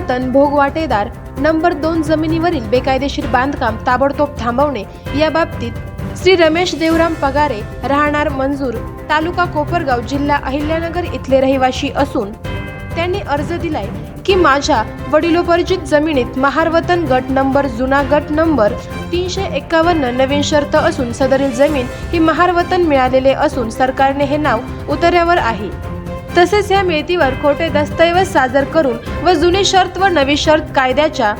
महारवतन भोगवाटेदार number दोन जमिनीवरील बेकायदेशीर बांधकाम ताबडतोब थांबवणे या बाबतीत श्री रमेश देवराम पगारे राहणार मंजूर तालुका कोपरगाव जिल्हा अहिल्यानगर इथले रहिवाशी असून त्यांनी अर्ज दिलाय की माझ्या वडिलोपरिचित जमिनीत महारवतन गट नंबर जुना गट नंबर तीनशे एक्कावन्न नवीन शर्त असून सदरील जमीन ही महारवतन मिळालेले असून सरकारने हे नाव उतऱ्यावर आहे. तसेच या मिळतीवर खोटे दस्तऐवज सादर करून व जुनी शर्त व नवी शर्त कायद्याच्या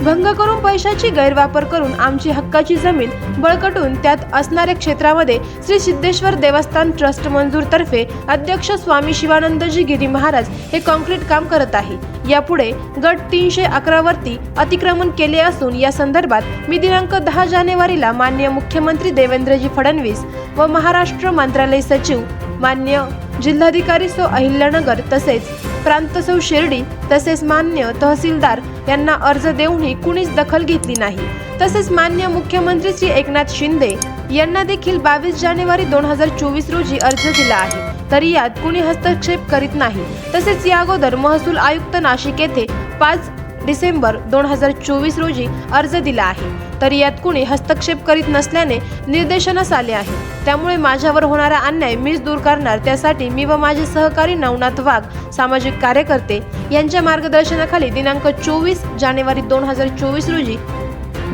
भंग करून पैशाची गैरवापर करून आमची हक्काची जमीन बळकटून त्यात असणाऱ्या क्षेत्रामध्ये श्री सिद्धेश्वर देवस्थान ट्रस्ट मंजूरतर्फे अध्यक्ष स्वामी शिवानंदजी गिरी महाराज हे कॉन्क्रीट काम करत आहे. यापुढे गट तीनशे अकरा वरती अतिक्रमण केले असून या संदर्भात मी दिनांक दहा जानेवारीला मान्य मुख्यमंत्री देवेंद्रजी फडणवीस व महाराष्ट्र मंत्रालय सचिव मान्य जिल्हाधिकारी सो अहिल्यानगर तसेच प्रांत सौ शिर्डी तसेच मान्य तहसीलदार यांना अर्ज देऊनही कुणीच दखल घेतली नाही. तसेच मान्य मुख्यमंत्री श्री एकनाथ शिंदे यांना देखील बावीस जानेवारी दोन हजार चोवीस रोजी अर्ज दिला आहे. तरी यात कुणी हस्तक्षेप करीत नाही. तसेच या अगोदर महसूल आयुक्त नाशिक येथे पाच डिसेंबर दोन हजार चोवीस रोजी अर्ज दिला आहे. तरी यात कुणी हस्तक्षेप करीत नसल्याने निर्देशनास आले आहे. त्यामुळे माझ्यावर होणारा अन्याय मीच दूर करणार त्यासाठी मी व माझे सहकारी नवनाथ वाघ सामाजिक कार्यकर्ते यांच्या मार्गदर्शनाखाली दिनांक चोवीस जानेवारी दोन हजार चोवीस रोजी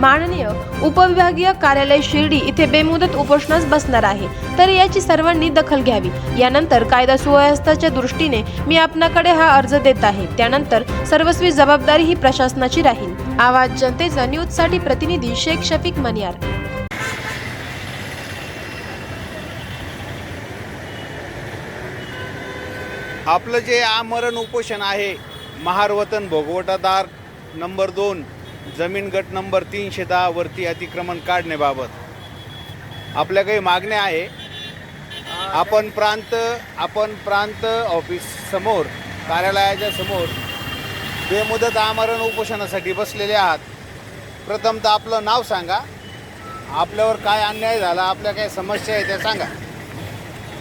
माननीय उपविभागीय कार्यालय शिर्डी इथे बेमुदत उपोषणास बसणार आहे. तर याची सर्वांनी दखल घ्यावी. यानंतर कायदा सुव्यवस्थाच्या दृष्टीने मी आपणाकडे हा अर्ज देत आहे. त्यानंतर सर्वस्वी जबाबदारी ही प्रशासनाची राहील. आवाज जनतेचा न्यूजसाठी प्रतिनिधी शेख शफीक मनियार. आपलं जे आमरण उपोषण आहे महारवतन भोगवटादार नंबर दोन जमीन गट नंबर तीनशे दहा वरती अतिक्रमण काढण्याबाबत आपल्या काही मागण्या आहे. आपण प्रांत आपण प्रांत ऑफिस समोर कार्यालयाच्या समोर बेमुदत आमरण उपोषणासाठी बसलेले आहात. प्रथमतः आपलं नाव सांगा. आपल्यावर काय अन्याय झाला आपल्या काय समस्या आहे त्या सांगा.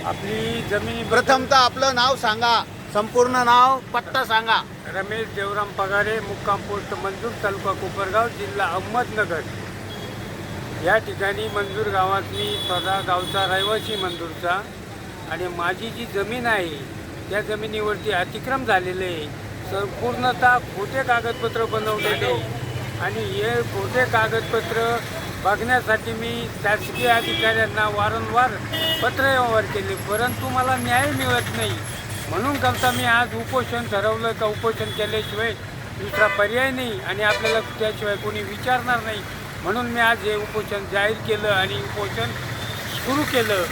आपली जमिनी प्रथमतः आपलं नाव सांगा. संपूर्ण नाव पत्ता सांगा. रमेश देवराम पगारे मुक्काम पोस्ट मंजूर तालुका कोपरगाव जिल्हा अहमदनगर. या ठिकाणी मंजूर गावात मी स्वतः गावचा रहिवासी मंजूरचा आणि माझी जी जमीन आहे त्या जमिनीवरती अतिक्रम झालेले आहे. संपूर्णतः खोटे कागदपत्र बनवलेले आणि हे खोटे कागदपत्र बघण्यासाठी मी शासकीय अधिकाऱ्यांना वारंवार पत्रव्यवहार केले परंतु मला न्याय मिळत नाही. म्हणून करता मी आज उपोषण ठरवलं का उपोषण केल्याशिवाय दुसरा पर्याय नाही आणि आपल्याला त्याशिवाय कोणी विचारणार नाही. म्हणून मी आज हे उपोषण जाहीर केलं आणि उपोषण सुरू केलं.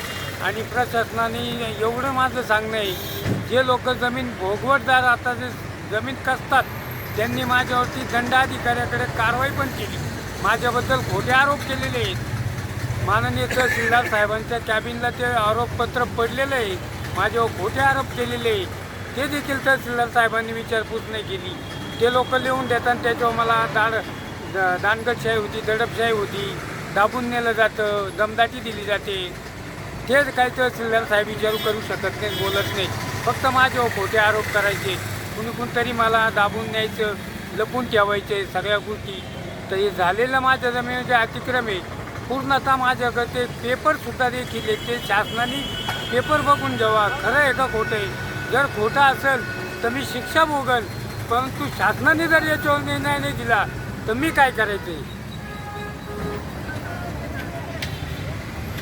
आणि प्रशासनाने एवढं माझं सांगणं आहे जे लोक जमीन भोगवटदार आता जे जमीन कसतात त्यांनी माझ्यावरती दंडाधिकाऱ्याकडे कारवाई पण केली. माझ्याबद्दल खोटे आरोप केलेले आहेत. माननीय तहसीलदार साहेबांच्या कॅबिनला ते आरोपपत्र पडलेलं आहे. माझ्यावर खोटे आरोप केलेले ते देखील तहसीलदार साहेबांनी विचारपूस नाही केली. ते लोक लिहून देतात त्याच्यावर मला दाड द- दांडगटशाही होती दडपशाही होती. दाबून नेलं जातं दमदाटी दिली जाते. ते काही तहसीलदार साहेब विचारू करू शकत नाही बोलत नाही फक्त माझ्यावर खोटे आरोप करायचे. कुणी कुणीतरी मला दाबून न्यायचं लपून ठेवायचे सगळ्या गोष्टी. तर हे झालेलं माझ्या जमिनीचे अतिक्रम आहे. पूर्णतः माझ्याकडे ते पेपरसुद्धा देखील आहे ते शासनाने पेपर बघून जेव्हा खरं आहे का खोटं आहे? जर खोटं असेल तर मी शिक्षा भोगल परंतु शासनाने जर याच्यावर निर्णय नाही दिला तर मी काय करायचं?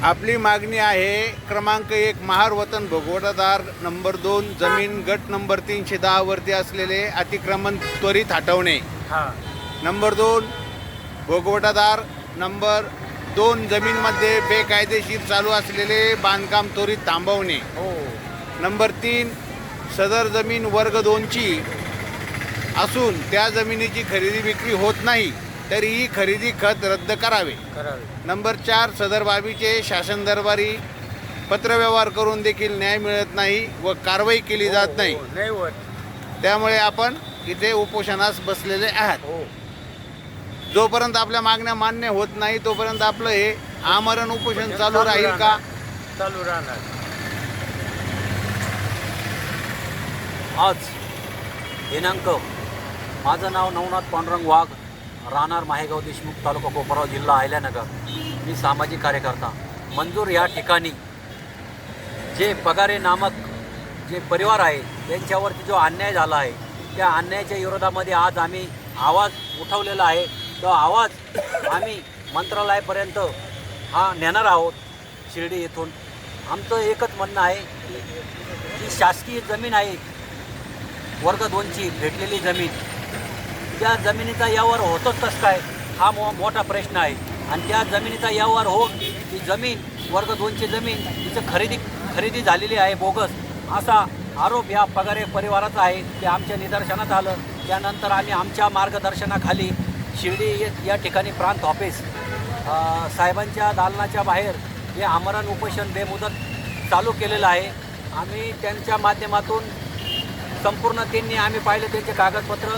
आपली मागणी आहे क्रमांक एक महार वतन भोगवटादार नंबर दोन जमीन गट नंबर तीनशे दहा वरती असलेले अतिक्रमण त्वरित हटवणे. हां. नंबर दोन भोगवटादार नंबर दोन जमीनमध्ये बेकायदेशीर चालू असलेले बांधकाम त्वरित थांबवणे. हो. नंबर तीन सदर जमीन वर्ग दोनची असून त्या जमिनीची खरेदी विक्री होत नाही तरी ही खरेदी खत रद्द करावे. नंबर चार सदर बाबीचे शासन दरबारी पत्रव्यवहार करून देखील न्याय मिळत नाही व कारवाई केली जात नाही. हो, नाही त्यामुळे आपण इथे उपोषणास बसलेले आहात. हो. जोपर्यंत आपल्या मागण्या मान्य होत नाही तोपर्यंत आपलं हे आमरण उपोषण चालू राहील का? चालू राहणार. आज दिनांक माझं नाव नवनाथ पांडुरंग वाघ राहणार माहेगाव देशमुख तालुका कोपराव जिल्हा अहिल्यानगर. मी सामाजिक कार्यकर्ता. मंजूर या ठिकाणी जे पगारे नामक जे परिवार आहे त्यांच्यावरती जो अन्याय झाला आहे त्या अन्यायाच्या विरोधामध्ये आज आम्ही आवाज उठवलेला आहे. तो आवाज आम्ही मंत्रालयापर्यंत हा नेणार आहोत शिर्डी येथून. आमचं एकच म्हणणं आहे की शासकीय जमीन आहे. वर्ग दोनची भेटलेली जमीन. त्या जमिनीचा व्यवहार होतोच कसं काय? हा मो मोठा प्रश्न आहे. आणि त्या जमिनीचा व्यवहार हो ती जमीन वर्ग दोनची जमीन तिचं खरेदी खरेदी झालेली आहे बोगस. असा आरोप या पगारे परिवाराचा आहे. ते आमच्या निदर्शनात आलं. त्यानंतर आम्ही आमच्या मार्गदर्शनाखाली शिर्डी ये- या ठिकाणी प्रांत ऑफिस साहेबांच्या दालनाच्या बाहेर हे आमरण उपोषण बेमुदत चालू केलेलं आहे. आम्ही त्यांच्या माध्यमातून संपूर्ण त्यांनी आम्ही पाहिलं त्यांचे कागदपत्र.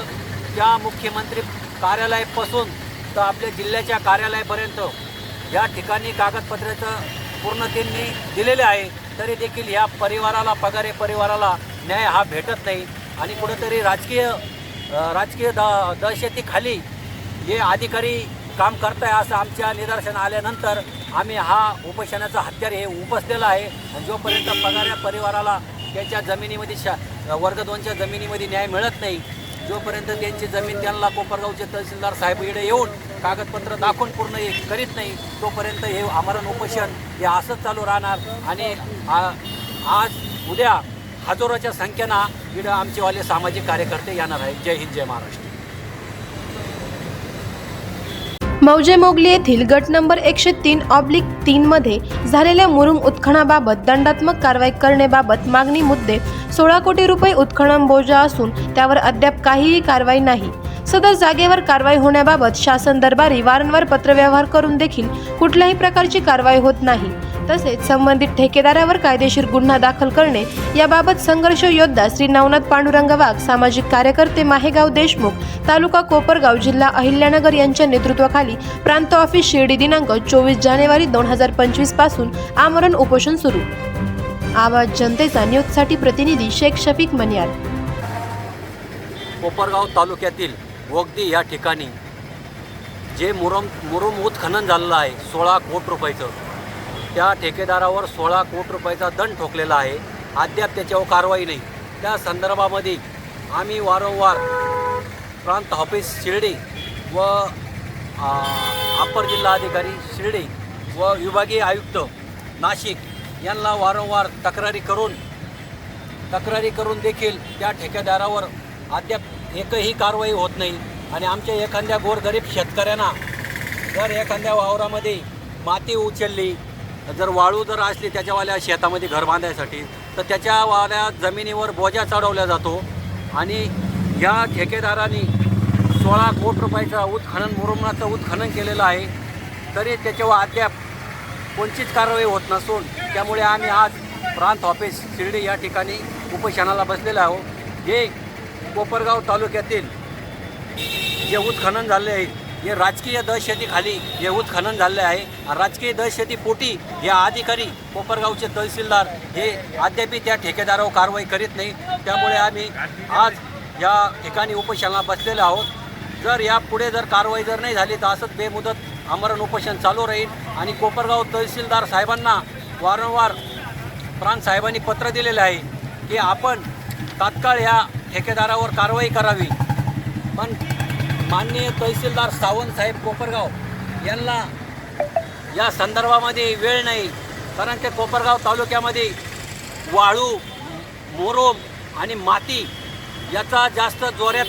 त्या मुख्यमंत्री कार्यालयापासून तर आपल्या जिल्ह्याच्या कार्यालयापर्यंत या ठिकाणी कागदपत्राचं पूर्ण त्यांनी दिलेले आहे. तरी देखील या परिवाराला पगारे परिवाराला न्याय हा भेटत नाही. आणि कुठंतरी राजकीय राजकीय द दहशतीखाली हे अधिकारी काम करताय असं आमच्या निदर्शन आल्यानंतर आम्ही हा उपोषणाचा हत्यार हे उपसलेला आहे. आणि जोपर्यंत पगाऱ्या परिवाराला त्यांच्या जमिनीमध्ये शा वर्ग दोनच्या जमिनीमध्ये न्याय मिळत नाही जोपर्यंत त्यांची जमीन त्यांना कोपरगावचे तहसीलदार साहेब इकडे येऊन कागदपत्र दाखवून पूर्ण हे करीत नाही तोपर्यंत हे आमरण उपोषण हे असंच चालू राहणार. आणि आज उद्या हजारोच्या संख्येनं इकडं आमचेवाले सामाजिक कार्यकर्ते येणार आहेत. जय हिंद जय महाराष्ट्र. मौजे मोगली येथील गट नंबर एकशे तीन ऑब्लिक तीनमध्ये झालेल्या मुरुम उत्खनाबाबत दंडात्मक कारवाई करण्याबाबत मागणी मुद्दे सोळा कोटी रुपये उत्खनन बोजा असून त्यावर अद्याप काहीही कारवाई नाही. सदर जागेवर कारवाई होण्याबाबत शासन दरबारी वारंवार पत्रव्यवहार करून देखील कुठल्याही प्रकारची कारवाई होत नाही. तसेच संबंधित ठेकेदारावर कायदेशीर गुन्हा दाखल करणे याबाबत संघर्ष योद्धा श्री नवनाथ पांडुरंग वाघ सामाजिक कार्यकर्ते माहेगाव देशमुख तालुका कोपरगाव जिल्हा अहिल्यानगर यांच्या नेतृत्वाखाली प्रांत ऑफिस शिर्डी दिनांक चोवीस जानेवारी दोन हजार पंचवीसपासून आमरण उपोषण सुरू. आवाज जनतेचा न्यूजसाठी प्रतिनिधी शेख शफीक मनियार. कोपरगाव तालुक्यातील वगदी या ठिकाणी जे मुरम मुरुम उत्खनन झालेलं आहे सोळा कोट रुपयाचं. त्या ठेकेदारावर सोळा कोट रुपयाचा दंड ठोकलेला आहे. अद्याप त्याच्यावर कारवाई नाही. त्या संदर्भामध्ये आम्ही वारंवार प्रांत ऑफिस शिर्डी व आ, अप्पर जिल्हा अधिकारी शिर्डी व विभागीय आयुक्त नाशिक यांना वारंवार तक्रारी करून तक्रारी करून देखील त्या ठेकेदारावर अद्याप एकही कारवाई होत नाही. आणि आमच्या एखाद्या गोरगरीब शेतकऱ्यांना जर एखाद्या वावरामध्ये माती उचलली जर वाळू जर असली त्याच्यावाल्या शेतामध्ये घर बांधायसाठी तर त्याच्यावाल्या जमिनीवर बोजा चढवला जातो. आणि या ठेकेदारांनी सोळा कोट रुपयाचा उत्खनन मुरुमाचं उत्खनन केलेलं आहे. तरी त्याच्यावर अद्याप कोणतीच कारवाई होत नसून त्यामुळे आम्ही आज प्रांत ऑफिस शिर्डी या ठिकाणी उपोषणाला बसलेलो आहोत. हे कोपरगाव तालुक्यातील जे उत्खनन झाले आहे हे राजकीय दहशतीखाली हे उत्खनन झाले आहे. आणि राजकीय दहशतीपोटी या अधिकारी कोपरगावचे तहसीलदार हे अद्याप त्या ठेकेदारावर कारवाई करीत नाही. त्यामुळे आम्ही आज या ठिकाणी उपोषणाला बसलेलो आहोत. जर यापुढे जर कारवाई जर नाही झाली तर असंच बेमुदत आमरण उपोषण चालू राहील. आणि कोपरगाव तहसीलदार साहेबांना वारंवार प्राणसाहेबांनी पत्र दिलेलं आहे की आपण तात्काळ या ठेकेदारावर कारवाई करावी. पण माननीय तहसीलदार सावंत साहेब कोपरगाव यांना या संदर्भामध्ये वेळ नाही कारण ते कोपरगाव तालुक्यामध्ये वाळू मोरोम आणि माती याचा जास्त जोऱ्यात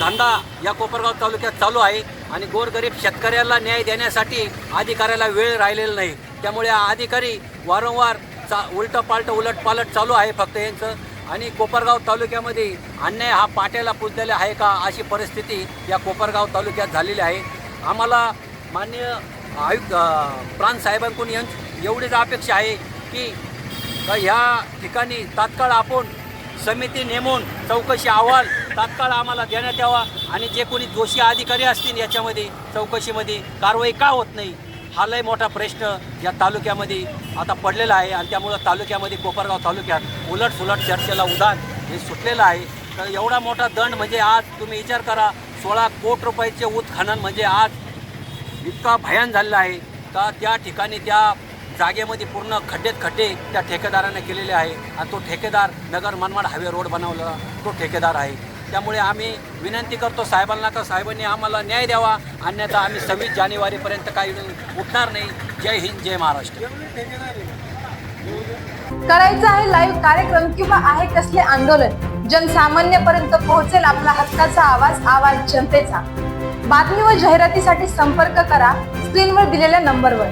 धंदा या कोपरगाव तालुक्यात चालू आहे आणि गोरगरीब शेतकऱ्याला न्याय देण्यासाठी अधिकाऱ्याला वेळ राहिलेला नाही. त्यामुळे अधिकारी वारंवार चा उलटं पालटं उलट पालट चालू आहे फक्त यांचं. आणि कोपरगाव तालुक्यामध्ये अन्याय हा पाट्याला पुजलेला आहे का अशी परिस्थिती या कोपरगाव तालुक्यात झालेली आहे. आम्हाला मान्य आयुक्त प्रांत साहेबांकडून यांची एवढीच अपेक्षा आहे की ह्या ठिकाणी तात्काळ आपण समिती नेमून चौकशी अहवाल तात्काळ आम्हाला देण्यात यावा आणि जे कोणी दोषी अधिकारी असतील याच्यामध्ये चौकशीमध्ये कारवाई का होत नाही? हा लय मोठा प्रश्न या तालुक्यामध्ये आता पडलेला आहे आणि त्यामुळं तालुक्यामध्ये कोपरगाव तालुक्यात उलट सुलट चर्चेला उदान हे सुटलेलं आहे. तर एवढा मोठा दंड म्हणजे आज तुम्ही विचार करा सोळा कोट रुपयाचे उत्खनन म्हणजे आज इतका भयान झालेला आहे. का त्या ठिकाणी त्या जागेमध्ये पूर्ण खड्डेत खड्डे त्या ठेकेदाराने केलेले आहे. आणि तो ठेकेदार नगर मनमाड हायवे रोड बनवलेला तो ठेकेदार आहे. त्यामुळे आम्ही विनंती करतो साहेबांना का साहेबांनी आम्हाला न्याय द्यावा. अन्यथा आम्ही सव्वीस जानेवारीपर्यंत काही उठणार नाही. जय हिंद जय महाराष्ट्र. करायचं आहे लाईव्ह कार्यक्रम किंवा आहे कसले आंदोलन जनसामान्यपर्यंत पोहोचेल आपला हक्काचा आवाज आवाज जनतेचा. बातमी व जाहिरातीसाठी संपर्क करा स्क्रीनवर दिलेल्या नंबरवर